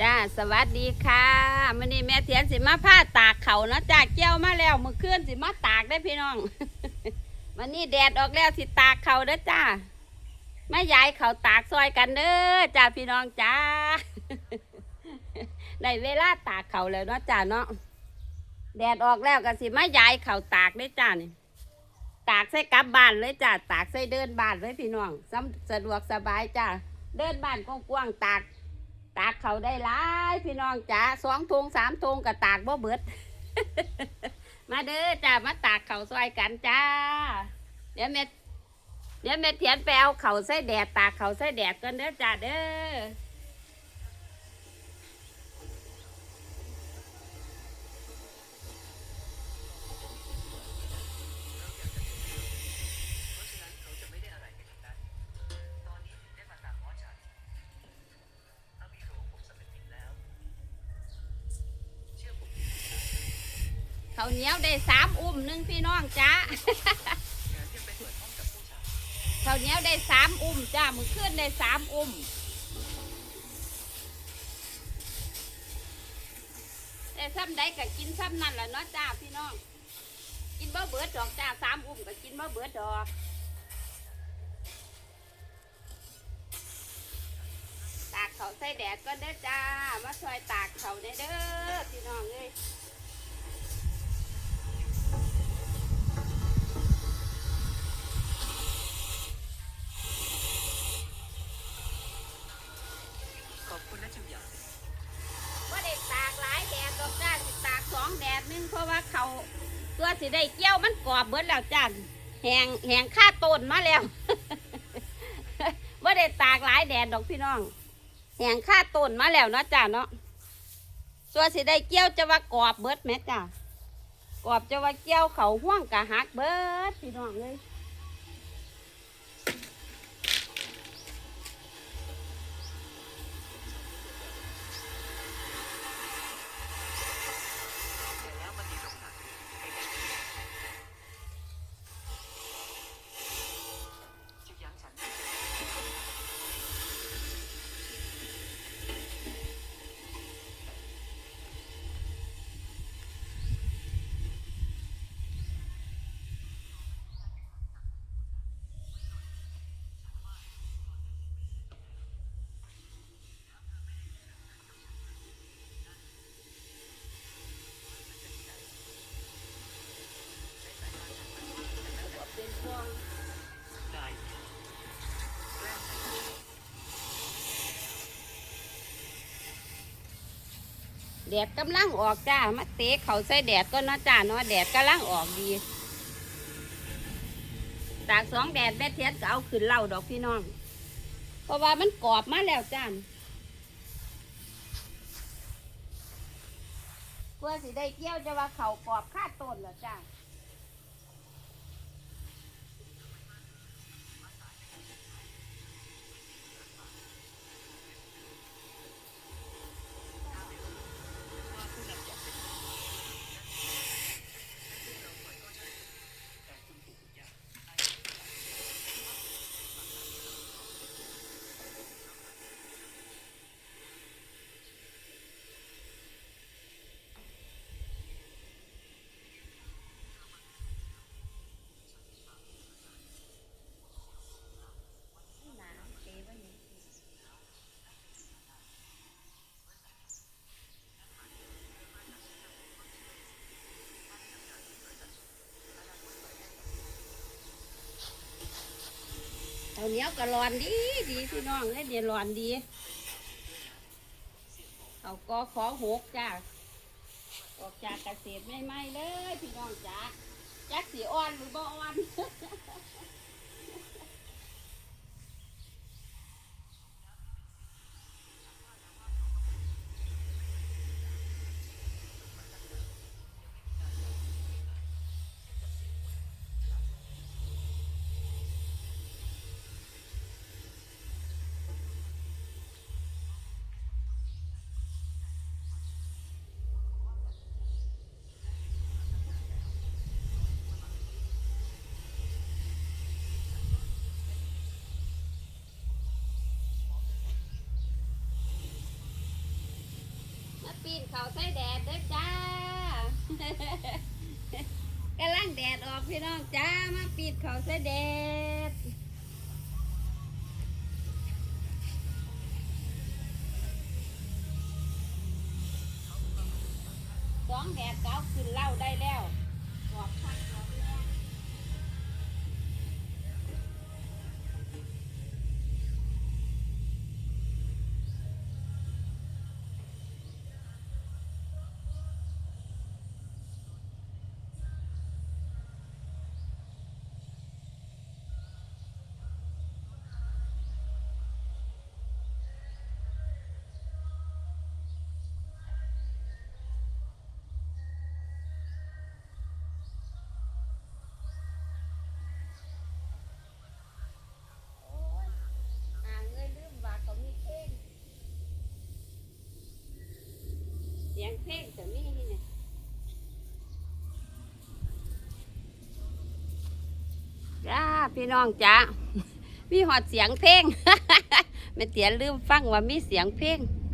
จ้าสวัสดีค่ะมื่อนี้แม่เทียนสิมาผ้าตากเขาเนาะจ้าเกี่ยวมาแล้วมือเคลื่อนสิมาตากได้พี่น้องวันนี้แดดออกแล้วสิตากเขาเด้อจ้าแม่ยายเขาตากซอยกันเด้อจ้าพี่น้องจ้าได้เวลาตากเขาแล้วเนาะจ้าเนาะแดดออกแล้วก็สิมายายเขาตากได้จ้านี่ตากใส่กลับบ้านเลยจ้าตากใส่เดินบ้านเลยพี่น้องสำสะดวกสบายจ้าเดินบ้านกว้างๆตาก ตากเขาได้หลายพี่น้องจ้าสองทงสามทงก็ตากบ่เบิด มาเด้อจ้ามาตากเขาซอยกันจ้า เดี๋ยวแม่เดี๋ยวแม่เทียนไปเอาเขาใส่แดดตากเขาใส่แดดกันเด้อจ้าเด้อาวเหนียวได้สามอุ้มหนึ่งพี่น้องจ้าแถมยังไปเปิดห้ายเขาวเหนียวได้สามอุ้มจ้ามือขึ้นได้สามอุ้มแต่ซ้ำใดก็กินซ้ำนั่นแหละเนาะจ้าพี่น้อง กินบ่เบิดดอกจ้าสามอุ้มก็กินบ่เบิดดอกตากเขาใส่แดดก็ได้จ้า มาช่วยตากเขาได้เด้อพี่น้องเอ้ย หนึงเพราะว่าเขาตัวสิได้เกี้ยวมันกรอบเบิดแล้วจ้าแหงแหงค่าต้นมาแล้วว่าได้ตากหลายแดดดอกพี่น้องแหงค่าต้นมาแล้วเนาะจ้าเนาะตัวสิได้เกี้ยวจะว่ากรอบเบิดแม่จ้ากรอบจะว่าเกี้ยวเขาห่วงกะหักเบิดพี่น้องเลย แดดกำลังออกจ้า มาเตะเขาใส่แดดก็เนาะจ้าเนาะแดดกำลังออกดีตากสองแดดแม่เทียนก็เอาขึ้นเล่าดอกพี่น้อง เพราะว่ามันกรอบมาแล้วจ้าเพื่อสิได้เกี่ยวจะว่าเขากรอบคาดต้นเหรอจ้าผู้นำอยากเป็นเราควรก็ใช่แต่คุณถูกทุกอย่าง เอาเหนียวก็ร้อนดีดีพี่น้องเลยเดี๋ยวร้อนดีเขาก็ขอหกจ้าออกจากเกษตรไม่ไม่เลยพี่น้องจ้าจักสีอ่อนหรือบ่อ่อน ปีนเขาใส่แดดเด้อจ้ากำลังแดดออกพี่น้องจ้ามาปีนเขาใส่แดดสองแดดเก้าขึ้นเหล่าได้แล้วขอบคุณ เสียงเพลงจะมีนี่เนี่ยจ้าพี่น้องจ้ามีหอดเสียงเพลงไม่เตียนลืมฟังว่ามีเสียงเพลง